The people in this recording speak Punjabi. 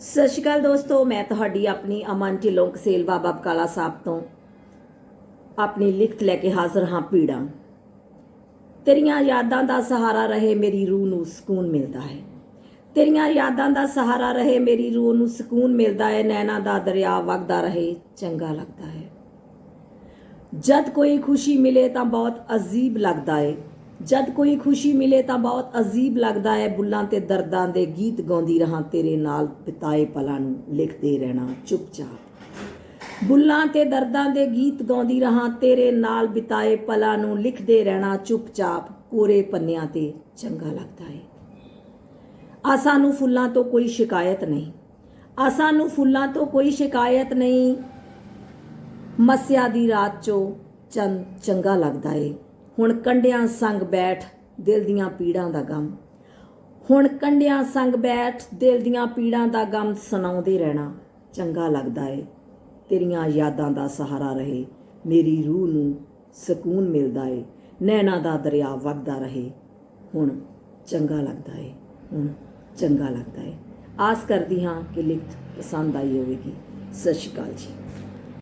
ਸਤਿ ਸ਼੍ਰੀ ਅਕਾਲ ਦੋਸਤੋ, ਮੈਂ ਤੁਹਾਡੀ ਆਪਣੀ ਅਮਨ ਢਿੱਲੋਂ ਕਸੇਲ ਬਾਬਾ ਬਕਾਲਾ ਸਾਹਿਬ ਤੋਂ ਆਪਣੀ ਲਿਖਤ ਲੈ ਕੇ ਹਾਜ਼ਰ ਹਾਂ ਪੀੜਾਂ। ਤੇਰੀਆਂ ਯਾਦਾਂ ਦਾ ਸਹਾਰਾ ਰਹੇ ਮੇਰੀ ਰੂਹ ਨੂੰ ਸਕੂਨ ਮਿਲਦਾ ਹੈ। ਤੇਰੀਆਂ ਯਾਦਾਂ ਦਾ ਸਹਾਰਾ ਰਹੇ ਮੇਰੀ ਰੂਹ ਨੂੰ ਸਕੂਨ ਮਿਲਦਾ ਹੈ। ਨੈਣਾ ਦਾ ਦਰਿਆ ਵਗਦਾ ਰਹੇ, ਚੰਗਾ ਲੱਗਦਾ ਹੈ। ਜਦ ਕੋਈ ਖੁਸ਼ੀ ਮਿਲੇ ਤਾਂ ਬਹੁਤ ਅਜੀਬ ਲੱਗਦਾ ਹੈ। ਜਦ ਕੋਈ ਖੁਸ਼ੀ ਮਿਲੇ ਤਾਂ ਬਹੁਤ ਅਜੀਬ ਲੱਗਦਾ ਹੈ। ਬੁੱਲਾਂ ਤੇ ਦਰਦਾਂ ਦੇ ਗੀਤ ਗਾਉਂਦੀ ਰਹਾ। ਤੇਰੇ ਨਾਲ ਬਿਤਾਏ ਪਲਾਂ ਨੂੰ ਲਿਖਦੇ ਰਹਿਣਾ ਚੁੱਪਚਾਪ। ਬੁੱਲਾਂ ਤੇ ਦਰਦਾਂ ਦੇ ਗੀਤ ਗਾਉਂਦੀ ਰਹਾ। ਤੇਰੇ ਨਾਲ ਬਿਤਾਏ ਪਲਾਂ ਨੂੰ ਲਿਖਦੇ ਰਹਿਣਾ ਚੁੱਪਚਾਪ। ਕੋਰੇ ਪੰਨਿਆਂ ਤੇ ਚੰਗਾ ਲੱਗਦਾ ਹੈ ਆਸਾਂ ਨੂੰ ਫੁੱਲਾਂ ਤੋਂ ਕੋਈ ਸ਼ਿਕਾਇਤ ਨਹੀਂ। ਆਸਾਂ ਨੂੰ ਫੁੱਲਾਂ ਤੋਂ ਕੋਈ ਸ਼ਿਕਾਇਤ ਨਹੀਂ। ਮਸਿਆ ਦੀ ਰਾਤ ਚੋਂ ਚੰਨ ਚੰਗਾ ਲੱਗਦਾ ਏ। ਹੁਣ ਕੰਡਿਆਂ ਸੰਗ ਬੈਠ ਦਿਲ ਦੀਆਂ ਪੀੜਾਂ ਦਾ ਗਮ। ਹੁਣ ਕੰਡਿਆਂ ਸੰਗ ਬੈਠ ਦਿਲ ਦੀਆਂ ਪੀੜਾਂ ਦਾ ਗਮ ਸੁਣਾਉਂਦੇ ਰਹਿਣਾ ਚੰਗਾ ਲੱਗਦਾ ਏ। ਤੇਰੀਆਂ ਯਾਦਾਂ ਦਾ ਸਹਾਰਾ ਰਹੇ, ਮੇਰੀ ਰੂਹ ਨੂੰ ਸਕੂਨ ਮਿਲਦਾ ਏ। ਨੈਣਾ ਦਾ ਦਰਿਆ ਵਗਦਾ ਰਹੇ, ਹੁਣ ਚੰਗਾ ਲੱਗਦਾ ਏ। ਹੁਣ ਚੰਗਾ ਲੱਗਦਾ ਏ। ਆਸ ਕਰਦੀ ਹਾਂ ਕਿ ਲਿਖਤ ਪਸੰਦ ਆਈ ਹੋਵੇਗੀ। ਸਤਿ ਸ਼੍ਰੀ ਅਕਾਲ ਜੀ।